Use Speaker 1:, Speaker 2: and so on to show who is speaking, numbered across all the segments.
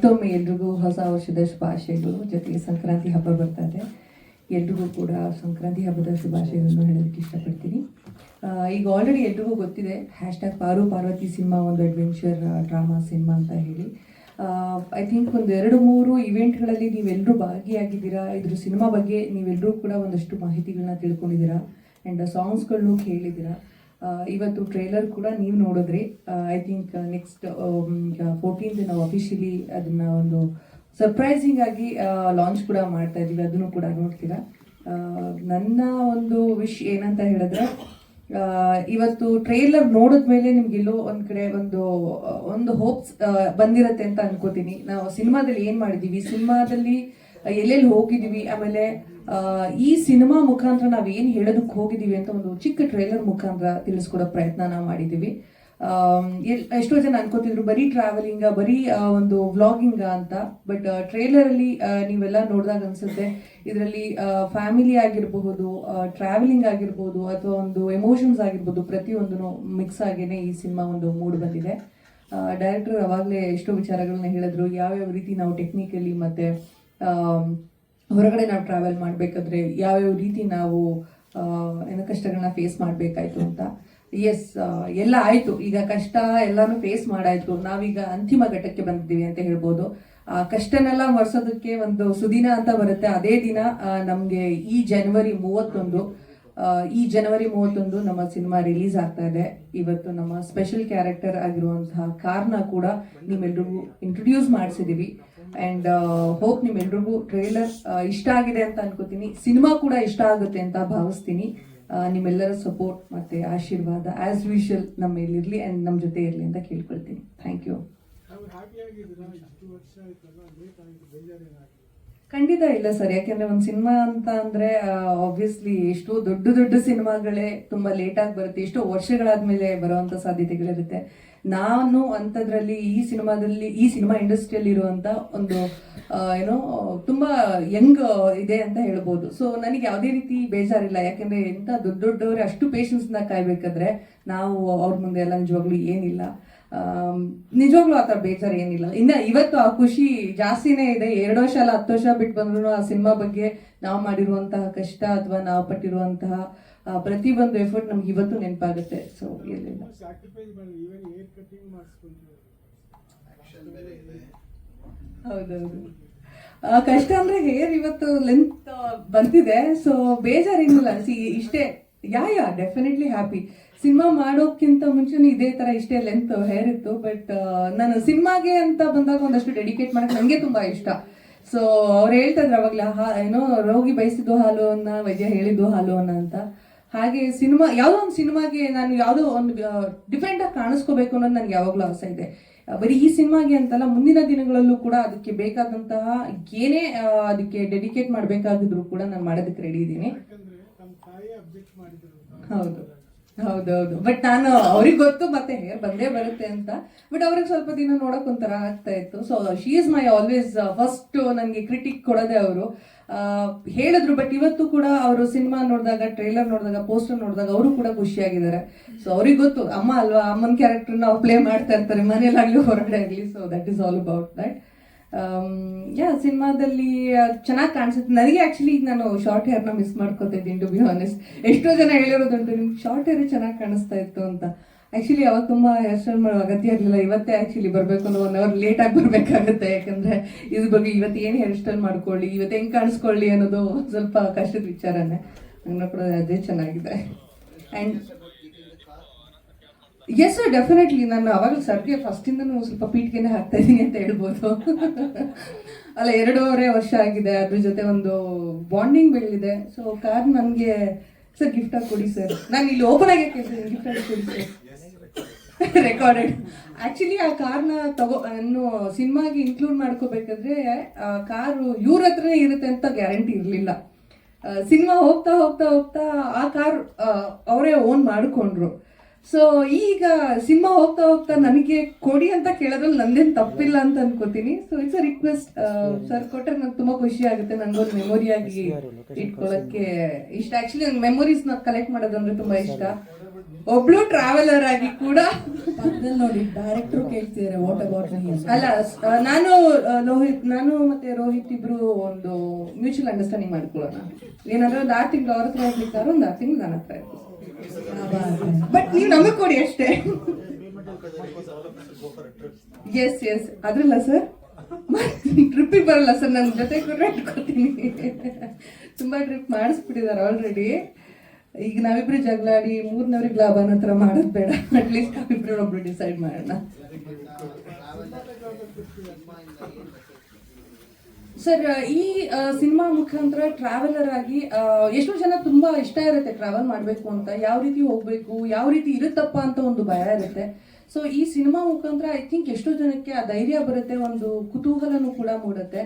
Speaker 1: ಮತ್ತೊಮ್ಮೆ ಎಲ್ರಿಗೂ ಹೊಸ ವರ್ಷದ ಶುಭಾಶಯಗಳು. ಜೊತೆಗೆ ಸಂಕ್ರಾಂತಿ ಹಬ್ಬ ಬರ್ತಾ ಇದೆ. ಎಲ್ರಿಗೂ ಕೂಡ ಸಂಕ್ರಾಂತಿ ಹಬ್ಬದ ಶುಭಾಶಯಗಳನ್ನು ಹೇಳೋದಕ್ಕೆ ಇಷ್ಟಪಡ್ತೀನಿ. ಈಗ ಆಲ್ರೆಡಿ ಎಲ್ರಿಗೂ ಗೊತ್ತಿದೆ hashtag Paru Parvati cinema ಒಂದು ಅಡ್ವೆಂಚರ್ ಡ್ರಾಮಾ ಸಿನಿಮಾ ಅಂತ ಹೇಳಿ. ಐ ಥಿಂಕ್ ಒಂದು ಎರಡು ಮೂರು ಇವೆಂಟ್ಗಳಲ್ಲಿ ನೀವೆಲ್ಲರೂ ಭಾಗಿಯಾಗಿದ್ದೀರಾ? ಇದ್ರ ಸಿನಿಮಾ ಬಗ್ಗೆ ನೀವೆಲ್ಲರೂ ಕೂಡ ಒಂದಷ್ಟು ಮಾಹಿತಿಗಳನ್ನ ತಿಳ್ಕೊಂಡಿದ್ದೀರಾ? ಆ್ಯಂಡ್ ಸಾಂಗ್ಸ್ಗಳನ್ನೂ ಕೇಳಿದ್ದೀರಾ? ಇವತ್ತು ಟ್ರೇಲರ್ ಕೂಡ ನೀವು ನೋಡಿದ್ರಿ. ಐ ಥಿಂಕ್ ನೆಕ್ಸ್ಟ್ ಫೋರ್ಟೀನ್ತ್ ನಾವು ಅಫಿಷಿಯಲಿ ಅದನ್ನ ಒಂದು ಸರ್ಪ್ರೈಸಿಂಗ್ ಆಗಿ ಲಾಂಚ್ ಕೂಡ ಮಾಡ್ತಾ ಇದೀವಿ ಅದನ್ನು ಕೂಡ ನೋಡ್ತೀರಾ? ನನ್ನ ಒಂದು ವಿಶ್ ಏನಂತ ಹೇಳಿದ್ರೆ ಇವತ್ತು ಟ್ರೇಲರ್ ನೋಡಿದ್ಮೇಲೆ ನಿಮ್ಗೆಲ್ಲೋ ಒಂದ್ ಕಡೆ ಒಂದು ಒಂದು ಹೋಪ್ಸ್ ಬಂದಿರತ್ತೆ ಅಂತ ಅನ್ಕೋತೀನಿ. ನಾವು ಸಿನಿಮಾದಲ್ಲಿ ಏನ್ ಮಾಡಿದೀವಿ? ಸಿನಿಮಾದಲ್ಲಿ ಎಲ್ಲೆಲ್ಲಿ ಹೋಗಿದೀವಿ. ಆಮೇಲೆ ಈ ಸಿನಿಮಾ ಮುಖಾಂತರ ನಾವು ಏನು ಹೇಳೋದಕ್ಕೆ ಹೋಗಿದೀವಿ ಅಂತ ಒಂದು ಚಿಕ್ಕ ಟ್ರೈಲರ್ ಮುಖಾಂತರ ತಿಳಿಸ್ಕೊಡೋ ಪ್ರಯತ್ನ ನಾವು ಎಲ್- ಎಷ್ಟೋ ಜನ ಅನ್ಕೋತಿದ್ರು ಬರೀ ಟ್ರಾವೆಲಿಂಗ್ ಬರೀ ಒಂದು ವ್ಲಾಗಿಂಗ್ ಅಂತ ಬಟ್ ಟ್ರೇಲರ್ ಅಲ್ಲಿ ಆ, ನೀವೆಲ್ಲ ನೋಡಿದಾಗ ಅನ್ಸುತ್ತೆ ಇದರಲ್ಲಿ ಫ್ಯಾಮಿಲಿ ಆಗಿರಬಹುದು ಟ್ರಾವೆಲಿಂಗ್ ಆಗಿರ್ಬೋದು ಅಥವಾ ಒಂದು ಎಮೋಷನ್ಸ್ ಆಗಿರ್ಬೋದು ಪ್ರತಿಯೊಂದು ಮಿಕ್ಸ್ ಆಗೇನೆ ಈ ಸಿನಿಮಾ ಒಂದು ಮೂಡ್ ಬಂದಿದೆ. ಡೈರೆಕ್ಟರ್ ಅವಾಗಲೇ ಎಷ್ಟೋ ವಿಚಾರಗಳನ್ನ ಹೇಳಿದ್ರು ಯಾವ್ಯಾವ ರೀತಿ ನಾವು ಟೆಕ್ನಿಕಲಿ ಮತ್ತೆ ಹೊರಗಡೆ ನಾವು ಟ್ರಾವೆಲ್ ಮಾಡಬೇಕಾದ್ರೆ ಯಾವ್ಯಾವ ರೀತಿ ನಾವು ಏನು ಕಷ್ಟಗಳನ್ನ ಫೇಸ್ ಮಾಡಬೇಕಾಯ್ತು ಅಂತ. ಎಸ್ ಎಲ್ಲ ಆಯ್ತು. ಈಗ ಕಷ್ಟ ಎಲ್ಲಾನು ಫೇಸ್ ಮಾಡಾಯ್ತು. ನಾವೀಗ ಅಂತಿಮ ಘಟ್ಟಕ್ಕೆ ಬಂದಿದ್ದೀವಿ ಅಂತ ಹೇಳ್ಬೋದು. ಆ, ಕಷ್ಟನೆಲ್ಲ ಮರ್ಸೋದಕ್ಕೆ ಒಂದು ಸುದಿನ ಅಂತ ಬರುತ್ತೆ. ಅದೇ ದಿನ ನಮಗೆ ಈ ಜನವರಿ ಮೂವತ್ತೊಂದು ಈ ಜನವರಿ ಮೂವತ್ತೊಂದು ನಮ್ಮ ಸಿನಿಮಾ ರಿಲೀಸ್ ಆಗ್ತಾ ಇದೆ. ಇವತ್ತು ನಮ್ಮ ಸ್ಪೆಷಲ್ ಕ್ಯಾರೆಕ್ಟರ್ ಆಗಿರುವಂತಹ ಕಾರ್ನ ಕೂಡ ನಿಮ್ಮೆಲ್ರಿಗೂ ಇಂಟ್ರೊಡ್ಯೂಸ್ ಮಾಡಿಸಿದೀವಿ ಅಂಡ್ ಹೋಪ್ ನಿಮ್ಮೆಲ್ರಿಗೂ ಟ್ರೇಲರ್ ಇಷ್ಟ ಆಗಿದೆ ಅಂತ ಅನ್ಕೋತೀನಿ. ಸಿನಿಮಾ ಕೂಡ ಇಷ್ಟ ಆಗುತ್ತೆ ಅಂತ ಭಾವಿಸ್ತೀನಿ. ಆ, ನಿಮ್ಮೆಲ್ಲರ ಸಪೋರ್ಟ್ ಮತ್ತೆ ಆಶೀರ್ವಾದ ಆಸ್ ಯೂಶಲ್ ನಮ್ಮ ಇಲ್ಲಿರಲಿ ಅಂಡ್ ನಮ್ಮ ಜೊತೆ ಇರಲಿ ಅಂತ ಕೇಳ್ಕೊಳ್ತೀನಿ. ಥ್ಯಾಂಕ್ ಯು ಖಂಡಿತ ಇಲ್ಲ ಸರ್. ಯಾಕೆಂದ್ರೆ ಒಂದು ಸಿನಿಮಾ ಅಂತ ಅಂದ್ರೆ ಆಬ್ವಿಯಸ್ಲಿ ಎಷ್ಟೋ ದೊಡ್ಡ ದೊಡ್ಡ ಸಿನಿಮಾಗಳೇ ತುಂಬಾ ಲೇಟ್ ಆಗಿ ಬರುತ್ತೆ. ಎಷ್ಟೋ ವರ್ಷಗಳಾದ್ಮೇಲೆ ಬರುವಂತ ಸಾಧ್ಯತೆಗಳಿರುತ್ತೆ. ನಾನು ಅಂಥದ್ರಲ್ಲಿ ಈ ಸಿನಿಮಾದಲ್ಲಿ, ಈ ಸಿನಿಮಾ ಇಂಡಸ್ಟ್ರಿಯಲ್ಲಿ ಇರುವಂತ ಒಂದು ಏನೋ, ತುಂಬಾ ಯಂಗ್ ಇದೆ ಅಂತ ಹೇಳ್ಬೋದು. ಸೊ ನನಗೆ ಯಾವುದೇ ರೀತಿ ಬೇಜಾರಿಲ್ಲ. ಯಾಕೆಂದ್ರೆ ಎಂತ ದೊಡ್ಡ ದೊಡ್ಡವರೇ ಅಷ್ಟು ಪೇಷನ್ಸ್ನ ಕಾಯ್ಬೇಕಾದ್ರೆ ನಾವು ಅವ್ರ ಮುಂದೆ ಎಲ್ಲ ನಿಜವಾಗ್ಲೂ ಏನಿಲ್ಲ. ನಿಜವಾಗ್ಲೂ ಆ ಥರ ಬೇಜಾರು ಏನಿಲ್ಲ. ಇನ್ನ ಇವತ್ತು ಆ ಖುಷಿ ಜಾಸ್ತಿನೇ ಇದೆ. ಎರಡು ವರ್ಷ ಅಲ್ಲ, ಹತ್ತು ವರ್ಷ ಬಿಟ್ಟು ಬಂದ್ರು ಆ ಸಿನಿಮಾ ಬಗ್ಗೆ ನಾವು ಮಾಡಿರುವಂತಹ ಕಷ್ಟ ಅಥವಾ ನಾವು ಪಟ್ಟಿರುವಂತಹ ಆ, ಒಂದು ಎಫರ್ಟ್ ನಮ್ಗೆ ಇವತ್ತು ನೆನಪಾಗುತ್ತೆ. ಸೊ ಎಲ್ಲಿಲ್ಲ
Speaker 2: ಸ್ಯಾಕ್ರಿಫೈಸ್ ಮಾಡಿ ಈವನ್ ಏರ್ ಕಟಿಂಗ್ ಮಾಡಿಸ್ಕೊಂಡ್ರು.
Speaker 1: ಹೌದೌದು. ಆ, ಕಷ್ಟ ಅಂದ್ರೆ ಹೇರ್ ಇವತ್ತು ಲೆಂತ್ ಬಂದಿದೆ. ಸೊ ಬೇಜಾರೇನಿಲ್ಲ. ಸಿ ಇಷ್ಟೇ. Yeah yeah definitely happy cinema ಮಾಡೋಕ್ಕಿಂತ ಮುಂಚೆನೂ ಇದೇ ತರ ಇಷ್ಟೇ ಲೆಂತ್ ಹೇರ್ ಇತ್ತು. ಬಟ್ ನಾನು ಸಿನಿಮಾಗೆ ಅಂತ ಬಂದಾಗ ಒಂದಷ್ಟು ಡೆಡಿಕೇಟ್ ಮಾಡಕ್ ನಂಗೆ ತುಂಬಾ ಇಷ್ಟ. ಸೊ ಅವ್ರು ಹೇಳ್ತಾ ಇದ್ರು ಅವಾಗ್ಲೇ ಹಾ ಏನೋ ರೋಗಿ ಬಯಸಿದ್ದು ಹಾಲು ಅನ್ನ ವೈದ್ಯ ಹೇಳಿದ್ದು ಹಾಲು ಅನ್ನ ಅಂತ. ಹಾಗೆ ಸಿನಿಮಾ ಯಾವುದೋ ಒಂದು ಸಿನಿಮಾಗೆ ನಾನು ಯಾವುದೋ ಒಂದು ಡಿಫ್ರೆಂಟಾಗಿ ಕಾಣಿಸ್ಕೋಬೇಕು ಅನ್ನೋದು ನನಗೆ ಯಾವಾಗಲೂ ಆಸೆ ಇದೆ. ಬರೀ ಈ ಸಿನಿಮಾಗೆ ಅಂತಲ್ಲ ಮುಂದಿನ ದಿನಗಳಲ್ಲೂ ಕೂಡ ಅದಕ್ಕೆ ಬೇಕಾದಂತಹ ಏನೇ ಅದಕ್ಕೆ ಡೆಡಿಕೇಟ್ ಮಾಡಬೇಕಾಗಿದ್ರು ಕೂಡ ನಾನು ಮಾಡೋದಕ್ಕೆ ರೆಡಿ ಇದ್ದೀನಿ. ಹೌದು. ಹೌದೌದು. ಬಟ್ ನಾನು ಅವ್ರಿಗೆ ಗೊತ್ತು ಮತ್ತೆ ಹೇರ್ ಬಂದೇ ಬರುತ್ತೆ ಅಂತ. ಬಟ್ ಅವ್ರಿಗೆ ಸ್ವಲ್ಪ ದಿನ ನೋಡಕ್ ಒಂಥರ ಆಗ್ತಾ ಇತ್ತು. So she is my always first ನನಗೆ ಕ್ರಿಟಿಕ್ ಕೊಡೋದೇ ಅವರು. ಹೇಳಿದ್ರು ಬಟ್ ಇವತ್ತು ಕೂಡ ಅವರು ಸಿನಿಮಾ ನೋಡಿದಾಗ ಟ್ರೈಲರ್ ನೋಡಿದಾಗ ಪೋಸ್ಟರ್ ನೋಡಿದಾಗ ಅವರು ಕೂಡ ಖುಷಿಯಾಗಿದ್ದಾರೆ. ಸೊ ಅವ್ರಿಗೆ ಗೊತ್ತು, ಅಮ್ಮ ಅಲ್ವಾ, ಅಮ್ಮನ ಕ್ಯಾರೆಕ್ಟರ್ ಅವ್ರು ಪ್ಲೇ ಮಾಡ್ತಾ ಇರ್ತಾರೆ ಮನೇಲಾಗ್ಲಿ ಹೊರಗಡೆ ಆಗಲಿ. So that is all about that yeah ಸಿನಿಮಾದಲ್ಲಿ ಚೆನ್ನಾಗಿ ಕಾಣಿಸುತ್ತೆ. ನನಗೆ ಆಕ್ಚುಲಿ ಈಗ ನಾನು ಶಾರ್ಟ್ ಹೇರ್ನ ಮಿಸ್ ಮಾಡ್ಕೋತಿದ್ದೀನಿ ಟು ಬಿ ಆನೆಸ್ಟ್ ಎಷ್ಟೋ ಜನ ಹೇಳಿರೋದುಂಟು, ನಿಮ್ಗೆ ಶಾರ್ಟ್ ಹೇರ್ ಚೆನ್ನಾಗಿ ಕಾಣಿಸ್ತಾ ಇತ್ತು ಅಂತ. ಆಕ್ಚುಲಿ ಅವಾಗ ತುಂಬಾ ಸ್ಟೈಲ್ ಮಾಡೋ ಅಗತ್ಯ ಇರಲಿಲ್ಲ. ಇವತ್ತೇ ಆಕ್ಚುಲಿ ಬರಬೇಕು ಅನ್ನೋ ಒನ್ ಅವರ್ ಆಗಿ ಬರಬೇಕಾಗುತ್ತೆ. ಯಾಕಂದ್ರೆ ಇದ್ರ ಬಗ್ಗೆ ಇವತ್ತು ಏನು ಹೇರ್ ಮಾಡ್ಕೊಳ್ಳಿ, ಇವತ್ತು ಹೆಂಗ್ ಕಾಣಿಸ್ಕೊಳ್ಳಿ ಅನ್ನೋದು ಸ್ವಲ್ಪ ಕಷ್ಟದ ವಿಚಾರನೇ. ನನ್ನ ಕೂಡ ಅದೇ ಚೆನ್ನಾಗಿದೆ. ಆ್ಯಂಡ್ ಎಸ್ ಡೆಫಿನೆಟ್ಲಿ ನಾನು ಅವಾಗ ಸರ್ಗೆ ಫಸ್ಟಿಂದನೂ ಸ್ವಲ್ಪ ಪೀಠಿಗೆನೇ ಹಾಕ್ತಾ ಇದ್ದೀನಿ ಅಂತ ಹೇಳ್ಬೋದು. ಅಲ್ಲ ಎರಡೂವರೆ ವರ್ಷ ಆಗಿದೆ. ಅದ್ರ ಜೊತೆ ಒಂದು ಬಾಂಡಿಂಗ್ ಬೆಳೆದಿದೆ. ಸೊ ಕಾರ್ ನನಗೆ ಸರ್ ಗಿಫ್ಟ್ ಆಗಿ ಕೊಡಿ ಸರ್ ನಾನು ಇಲ್ಲಿ ಓಪನ್ ಆಗಿ ಕೇಳ್ತೀನಿ. ಗಿಫ್ಟ್ ಆಗಿ ಕೊಡಿ ಸರ್ ರೆಕಾರ್ಡೆಡ್ ಆಕ್ಚುಲಿ ಆ ಕಾರ್ನ ತಗೋ ನಾನು ಸಿನಿಮಾಗೆ ಇನ್ಕ್ಲೂಡ್ ಮಾಡ್ಕೋಬೇಕಾದ್ರೆ ಆ ಕಾರು ಇವ್ರ ಹತ್ರನೇ ಇರುತ್ತೆ ಅಂತ ಗ್ಯಾರಂಟಿ ಇರಲಿಲ್ಲ. ಸಿನಿಮಾ ಹೋಗ್ತಾ ಹೋಗ್ತಾ ಹೋಗ್ತಾ ಆ ಕಾರ್ ಅವರೇ ಓನ್ ಮಾಡಿಕೊಂಡ್ರು. ಸೊ ಈಗ ಸಿನಿಮಾ ಹೋಗ್ತಾ ಹೋಗ್ತಾ ನನಗೆ ಕೊಡಿ ಅಂತ ಕೇಳೋದ್ರಲ್ಲಿ ನಂದೇನು ತಪ್ಪಿಲ್ಲ ಅಂತ ಅನ್ಕೋತೀನಿ. So it's a request sir ಕೊಟ್ಟರೆ ನಂಗೆ ತುಂಬಾ ಖುಷಿ ಆಗುತ್ತೆ. ನನಗೊಂದು ಮೆಮೊರಿಯಾಗಿ ಇಟ್ಕೊಳ್ಳೋಕ್ಕೆ ಇಷ್ಟ. ಆಕ್ಚುಲಿ ನಂಗೆ ಮೆಮೊರೀಸ್ನ ಕಲೆಕ್ಟ್ ಮಾಡೋದಂದ್ರೆ ತುಂಬಾ ಇಷ್ಟ. ಒಬ್ಳು ಟ್ರಾವೆಲರ್ ಆಗಿ ಕೂಡ
Speaker 3: ಪಕ್ಕದಲ್ಲಿ ನೋಡಿ ಡೈರೆಕ್ಟ್ರು ಕೇಳ್ತಿದ್ದಾರೆ ವಾಟ್ ಅಬೌಟ್
Speaker 1: ಅಲ್ಲ ನಾನು ರೋಹಿತ್ ನಾನು ಮತ್ತೆ ರೋಹಿತ್ ಇಬ್ರು ಒಂದು ಮ್ಯೂಚುವಲ್ ಅಂಡರ್ಸ್ಟ್ಯಾಂಡಿಂಗ್ ಮಾಡ್ಕೊಳ್ಳೋಣ. ಏನಾದ್ರೂ ಒಂದು ಆರು ತಿಂಗಳು ಅವ್ರ ಹತ್ರ ಇರ್ಲಿಕ್ಕಾದ್ರೆ ಒಂದು ಆರು ತಿಂಗಳು ನನ್ನ ಹತ್ರ ಬಟ್ ನೀವು ನಮಗ್ ಕೊಡಿ ಅಷ್ಟೇ. ಎಸ್ ಎಸ್ ಅದ್ರಲ್ಲ ಸರ್ ಟ್ರಿಪ್ಪಿಗೆ ಬರಲ್ಲ ಸರ್ ನನ್ನ ಜೊತೆ ಕೂಡ ಇಟ್ಕೊತೀನಿ. ತುಂಬಾ ಟ್ರಿಪ್ ಮಾಡಿಸ್ಬಿಟ್ಟಿದ್ದಾರೆ ಆಲ್ರೆಡಿ ಈಗ ನಾವಿಬ್ರು ಜಗಳಾಡಿ ಮೂರ್ನವ್ರಿಗೆ ಲಾಭ ಹತ್ರ ಮಾಡೋದು ಬೇಡ. ಅಟ್ಲೀಸ್ಟ್ ನಾವಿಬ್ರು ಒಬ್ರು ಡಿಸೈಡ್ ಮಾಡೋಣ. ಸರ್ ಈ ಸಿನಿಮಾ ಮುಖಾಂತರ ಟ್ರಾವೆಲರ್ ಆಗಿ ಎಷ್ಟೋ ಜನ ತುಂಬಾ ಇಷ್ಟ ಇರುತ್ತೆ ಟ್ರಾವೆಲ್ ಮಾಡಬೇಕು ಅಂತ. ಯಾವ ರೀತಿ ಹೋಗ್ಬೇಕು, ಯಾವ ರೀತಿ ಇರುತ್ತಪ್ಪ ಅಂತ ಒಂದು ಭಯ ಇರುತ್ತೆ. ಸೊ ಈ ಸಿನಿಮಾ ಮುಖಾಂತರ ಐ ಥಿಂಕ್ ಎಷ್ಟೋ ಜನಕ್ಕೆ ಆ ಧೈರ್ಯ ಬರುತ್ತೆ, ಒಂದು ಕುತೂಹಲನೂ ಕೂಡ ಮೂಡುತ್ತೆ.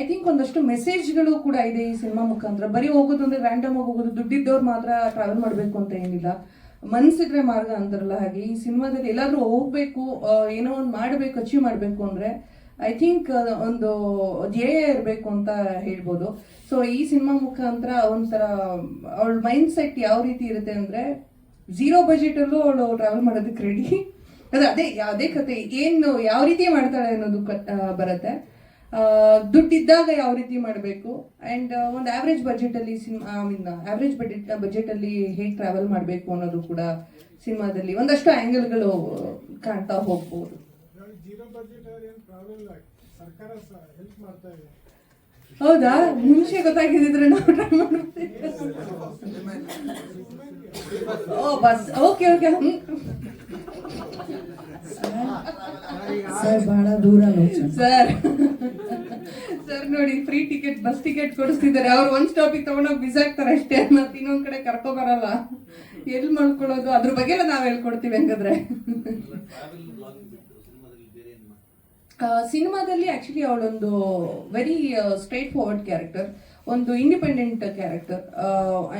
Speaker 1: ಐ ಥಿಂಕ್ ಒಂದಷ್ಟು ಮೆಸೇಜ್ಗಳು ಕೂಡ ಇದೆ ಈ ಸಿನಿಮಾ ಮುಖಾಂತರ. ಬರೀ ಹೋಗೋದು ಅಂದ್ರೆ ರ್ಯಾಂಡಮ್ ಆಗಿ ಹೋಗೋದು, ದುಡ್ಡಿದ್ದವ್ರು ಮಾತ್ರ ಟ್ರಾವೆಲ್ ಮಾಡಬೇಕು ಅಂತ ಏನಿಲ್ಲ. ಮನಸ್ಸಿದ್ರೆ ಮಾರ್ಗ ಅಂತಾರಲ್ಲ ಹಾಗೆ. ಈ ಸಿನಿಮಾದಲ್ಲಿ ಎಲ್ಲಾದ್ರೂ ಹೋಗ್ಬೇಕು ಏನೋ ಒಂದು ಮಾಡಬೇಕು ಅಚೀವ್ ಮಾಡಬೇಕು ಅಂದ್ರೆ ಐ ಥಿಂಕ್ ಒಂದು ಧ್ಯೇಯ ಇರಬೇಕು ಅಂತ ಹೇಳ್ಬೋದು. ಸೊ ಈ ಸಿನಿಮಾ ಮುಖಾಂತರ ಒಂಥರ, ಅವಳ ಮೈಂಡ್ ಸೆಟ್ ಯಾವ ರೀತಿ ಇರುತ್ತೆ ಅಂದ್ರೆ ಝೀರೋ ಬಜೆಟ್ ಅಲ್ಲೂ ಅವಳು ಟ್ರಾವೆಲ್ ಮಾಡೋದಕ್ಕೆ ರೆಡಿ ಅದೇ ಅದೇ ಅದೇ ಕತೆ ಏನು ಯಾವ ರೀತಿ ಮಾಡ್ತಾಳೆ ಅನ್ನೋದು ಬರುತ್ತೆ. ದುಡ್ಡಿದ್ದಾಗ ಯಾವ ರೀತಿ ಮಾಡಬೇಕು. ಅಂಡ್ ಒಂದು ಆವ್ರೇಜ್ ಬಜೆಟ್ ಅಲ್ಲಿ cinema I mean average budget budget ಅಲ್ಲಿ ಹೇಗೆ ಟ್ರಾವೆಲ್ ಮಾಡಬೇಕು ಅನ್ನೋದು ಕೂಡ ಸಿನಿಮಾದಲ್ಲಿ ಒಂದಷ್ಟು ಆ್ಯಂಗಲ್ಗಳು ಕಾಣ್ತಾ ಹೋಗ್ಬೋದು. ಹೌದಾ? ಮುಂಚೆ ಗೊತ್ತಾಗಿದ್ರೆ ನಾವು ಟ್ರೈ ಮಾಡ್ತೀವಿ oh bus okay okay.
Speaker 3: Sir, ಬಹಳ ದೂರ
Speaker 1: ಸರ್ ಸರ್ ನೋಡಿ ಫ್ರೀ ಟಿಕೆಟ್ ಬಸ್ ಟಿಕೆಟ್ ಕೊಡಿಸ್ತಿದ್ದಾರೆ. ಅವ್ರು ಒಂದ್ ಸ್ಟಾಪಿಗೆ ತಗೊಂಡೋಗಿ ಬಿಸಾಕ್ತಾರೆ ಅಷ್ಟೇ. ಮತ್ತೆ ಇನ್ನೊಂದ್ ಕಡೆ ಕರ್ಕೊ ಬರಲ್ಲ. ಎಲ್ಲಿ ಮಾಡ್ಕೊಳ್ಳೋದು ಅದ್ರ ಬಗ್ಗೆ ಎಲ್ಲ ನಾವ್ ಹೇಳ್ಕೊಡ್ತೀವಿ ಹಂಗಂದ್ರೆ. ಸಿನಿಮಾದಲ್ಲಿ ಆಕ್ಚುಲಿ ಅವಳೊಂದು ವೆರಿ ಸ್ಟ್ರೈಟ್ ಫಾರ್ವರ್ಡ್ ಕ್ಯಾರೆಕ್ಟರ್ ಒಂದು ಇಂಡಿಪೆಂಡೆಂಟ್ ಕ್ಯಾರೆಕ್ಟರ್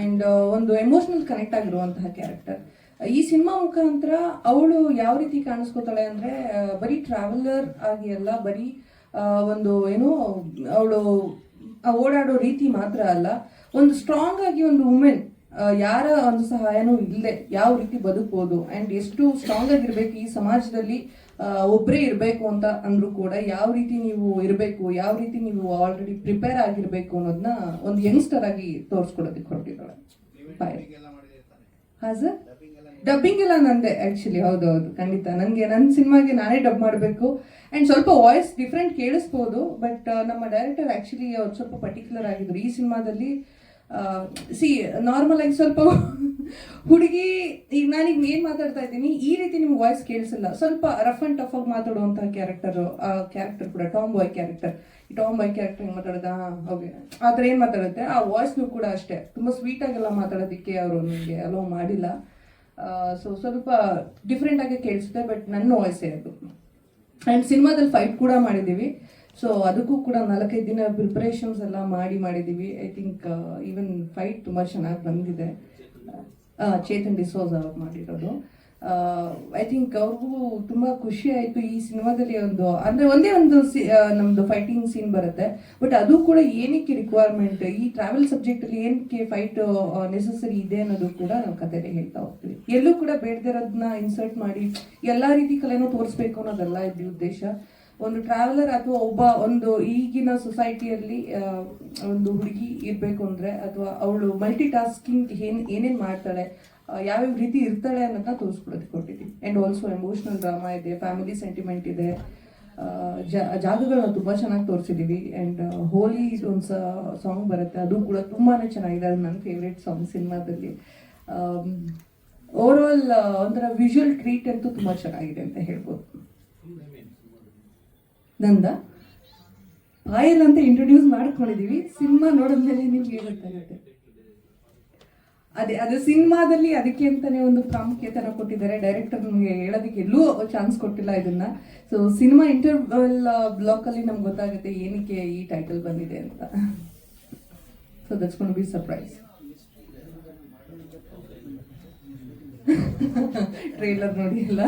Speaker 1: ಅಂಡ್ ಒಂದು ಎಮೋಷನಲ್ ಕನೆಕ್ಟ್ ಆಗಿರುವಂತಹ ಕ್ಯಾರೆಕ್ಟರ್ ಈ ಸಿನಿಮಾ ಮುಖಾಂತರ ಅವಳು ಯಾವ ರೀತಿ ಕಾಣಿಸ್ಕೋತಾಳೆ ಅಂದ್ರೆ ಬರೀ ಟ್ರಾವೆಲರ್ ಆಗಿ ಅಲ್ಲ ಬರೀ ಒಂದು ಏನು ಅವಳು ಓಡಾಡೋ ರೀತಿ ಮಾತ್ರ ಅಲ್ಲ ಒಂದು ಸ್ಟ್ರಾಂಗ್ ಆಗಿ ಒಂದು ವುಮೆನ್ ಯಾರ ಒಂದು ಸಹಾಯನೂ ಇಲ್ಲದೆ ಯಾವ ರೀತಿ ಬದುಕ್ಬೋದು ಅಂಡ್ ಎಷ್ಟು ಸ್ಟ್ರಾಂಗ್ ಆಗಿರ್ಬೇಕು ಈ ಸಮಾಜದಲ್ಲಿ ಒಬ್ಬರೇ ಇರಬೇಕು ಅಂತ ಅಂದ್ರೂ ಕೂಡ ಯಾವ ರೀತಿ ನೀವು ಇರಬೇಕು ಯಾವ ರೀತಿ ನೀವು ಆಲ್ರೆಡಿ ಪ್ರಿಪೇರ್ ಆಗಿರ್ಬೇಕು ಅನ್ನೋದನ್ನ ಒಂದು ಯಂಗ್ಸ್ಟರ್ ಆಗಿ ತೋರಿಸ್ಕೊಡೋದಕ್ಕೆ ಹೊರಟಿದ್ದಾಳೆ. ಹಾ ಸರ್ ಡಬ್ಬಿಂಗ್ ಎಲ್ಲ ನಂದೆ ಆ್ಯಕ್ಚುಲಿ ಹೌದು ಹೌದು ಖಂಡಿತ. ನನಗೆ ನನ್ನ ಸಿನಿಮಾಗೆ ನಾನೇ ಡಬ್ ಮಾಡಬೇಕು. ಅಂಡ್ ಸ್ವಲ್ಪ ವಾಯ್ಸ್ ಡಿಫ್ರೆಂಟ್ ಕೇಳಿಸ್ಬೋದು ಬಟ್ ನಮ್ಮ ಡೈರೆಕ್ಟರ್ ಆ್ಯಕ್ಚುಲಿ ಅವ್ರು ಸ್ವಲ್ಪ ಪರ್ಟಿಕ್ಯುಲರ್ ಆಗಿದ್ರು. ಈ ಸಿನಿಮಾದಲ್ಲಿ ಸಿ ನಾರ್ಮಲ್ ಆಗಿ ಸ್ವಲ್ಪ ಹುಡುಗಿ ಈಗ ನಾನೀಗ ಏನು ಮಾತಾಡ್ತಾ ಇದ್ದೀನಿ. ಈ ರೀತಿ ನಿಮ್ಗೆ ವಾಯ್ಸ್ ಕೇಳಿಸಲ್ಲ. ಸ್ವಲ್ಪ ರಫ್ ಅಂಡ್ ಟಫ್ ಆಗಿ ಮಾತಾಡುವಂತಹ ಕ್ಯಾರೆಕ್ಟರ್ ಆ ಕ್ಯಾರೆಕ್ಟರ್ ಕೂಡ ಟಾಮ್ ಬಾಯ್ ಕ್ಯಾರೆಕ್ಟರ್ ಈ ಟಾಮ್ ಬಾಯ್ ಕ್ಯಾರೆಕ್ಟರ್ ಹೆಂಗ್ ಮಾತಾಡೋದ? ಓಕೆ ಆ ಥರ ಏನ್ ಮಾತಾಡುತ್ತೆ? ಆ ವಾಯ್ಸ್ನು ಕೂಡ ಅಷ್ಟೇ. ತುಂಬಾ ಸ್ವೀಟ್ ಆಗಿಲ್ಲ ಮಾತಾಡೋದಕ್ಕೆ ಅವರು ನನಗೆ ಅಲೋ ಮಾಡಿಲ್ಲ. ಸೊ ಸ್ವಲ್ಪ ಡಿಫ್ರೆಂಟ್ ಆಗಿ ಕೇಳಿಸುತ್ತೆ ಬಟ್ ನನ್ನ ವಾಯ್ಸೇ ಅದು. ಆ್ಯಂಡ್ ಸಿನಿಮಾದಲ್ಲಿ ಫೈಟ್ ಕೂಡ ಮಾಡಿದ್ದೀವಿ. ಸೊ ಅದಕ್ಕೂ ಕೂಡ ನಾಲ್ಕೈದು ದಿನ ಪ್ರಿಪರೇಷನ್ಸ್ ಎಲ್ಲ ಮಾಡಿ ಮಾಡಿದ್ದೀವಿ. ಐ ಥಿಂಕ್ ಈವನ್ ಫೈಟ್ ತುಂಬ ಚೆನ್ನಾಗಿ ಬಂದಿದೆ. ಚೇತನ್ ಡಿಸೋಸ್ ಅವ್ರು ಮಾಡಿರೋದು. ಐ ಥಿಂಕ್ ಅವ್ರಿಗೂ ತುಂಬ ಖುಷಿ ಆಯಿತು ಈ ಸಿನಿಮಾದಲ್ಲಿ ಒಂದು, ಅಂದರೆ ಒಂದೇ ಒಂದು ಸಿ ಫೈಟಿಂಗ್ ಸೀನ್ ಬರುತ್ತೆ. ಬಟ್ ಅದು ಕೂಡ ಏನಕ್ಕೆ ರಿಕ್ವೈರ್ಮೆಂಟ್ ಈ ಟ್ರಾವೆಲ್ ಸಬ್ಜೆಕ್ಟಲ್ಲಿ ಏನಕ್ಕೆ ಫೈಟ್ ನೆಸಸರಿ ಇದೆ ಅನ್ನೋದು ಕೂಡ ನಾವು ಕಥೆಯಲ್ಲಿ ಹೇಳ್ತಾ ಹೋಗ್ತೀವಿ. ಎಲ್ಲೂ ಕೂಡ ಬೇಡದಿರೋದನ್ನ ಇನ್ಸರ್ಟ್ ಮಾಡಿ, ಎಲ್ಲ ರೀತಿ ಕಲೆನೂ ತೋರಿಸ್ಬೇಕು ಅನ್ನೋದಲ್ಲ ಇದು ಉದ್ದೇಶ. ಒಂದು ಟ್ರಾವೆಲರ್ ಅಥವಾ ಒಬ್ಬ ಒಂದು ಈಗಿನ ಸೊಸೈಟಿಯಲ್ಲಿ ಒಂದು ಹುಡುಗಿ ಇರಬೇಕು ಅಂದ್ರೆ ಅಥವಾ ಅವಳು ಮಲ್ಟಿ ಟಾಸ್ಕಿಂಗ್ ಏನ್, ಏನೇನು ಮಾಡ್ತಾಳೆ ಯಾವ್ಯಾವ ರೀತಿ ಇರ್ತಾಳೆ ಅನ್ನೋದನ್ನ ತೋರಿಸ್ಕೊಡೋದಕ್ಕೆ ಕೊಟ್ಟಿದ್ದೀವಿ ಅಂಡ್ ಆಲ್ಸೋ ಎಮೋಷನಲ್ ಡ್ರಾಮಾ ಇದೆ ಫ್ಯಾಮಿಲಿ ಸೆಂಟಿಮೆಂಟ್ ಇದೆ ಜಾಗಗಳನ್ನ ತುಂಬಾ ಚೆನ್ನಾಗಿ ತೋರಿಸಿದೀವಿ. ಅಂಡ್ ಹೋಲಿ ಒಂದು ಸಾಂಗ್ ಬರುತ್ತೆ, ಅದು ಕೂಡ ತುಂಬಾನೇ ಚೆನ್ನಾಗಿದೆ, ಅದು ನನ್ನ ಫೇವ್ರೇಟ್ ಸಾಂಗ್ ಸಿನಿಮಾದಲ್ಲಿ. ಓವರ್ ಆಲ್ ಒಂಥರ ವಿಜುವಲ್ ಟ್ರೀಟ್ ಅಂತೂ ತುಂಬಾ ಚೆನ್ನಾಗಿದೆ ಅಂತ ಹೇಳ್ಬೋದು. ನಂದ ಪಾಯಲ್ ಅಂತ ಇಂಟ್ರೊಡ್ಯೂಸ್ ಮಾಡ್ಕೊಂಡಿದೀವಿ. ಸಿನಿಮಾ ನೋಡಿದ್ಮೇಲೆ ನಿಮ್ಗೆ ಗೊತ್ತಾಗುತ್ತೆ ಅದೇ, ಅದು ಸಿನಿಮಾದಲ್ಲಿ ಅದಕ್ಕೆ ಅಂತಾನೆ ಒಂದು ಪ್ರಾಮುಖ್ಯತೆನ ಕೊಟ್ಟಿದ್ದಾರೆ. ಡೈರೆಕ್ಟರ್ ನಮಗೆ ಹೇಳೋದಕ್ಕೆ ಎಲ್ಲೂ ಚಾನ್ಸ್ ಕೊಟ್ಟಿಲ್ಲ ಇದನ್ನ. ಸೊ ಸಿನಿಮಾ ಇಂಟರ್ವಲ್ ಬ್ಲಾಕ್ ಅಲ್ಲಿ ನಮ್ಗೆ ಗೊತ್ತಾಗುತ್ತೆ ಏನಕ್ಕೆ ಈ ಟೈಟಲ್ ಬಂದಿದೆ ಅಂತ. So that's be surprise trailer ನೋಡಿ ಎಲ್ಲ.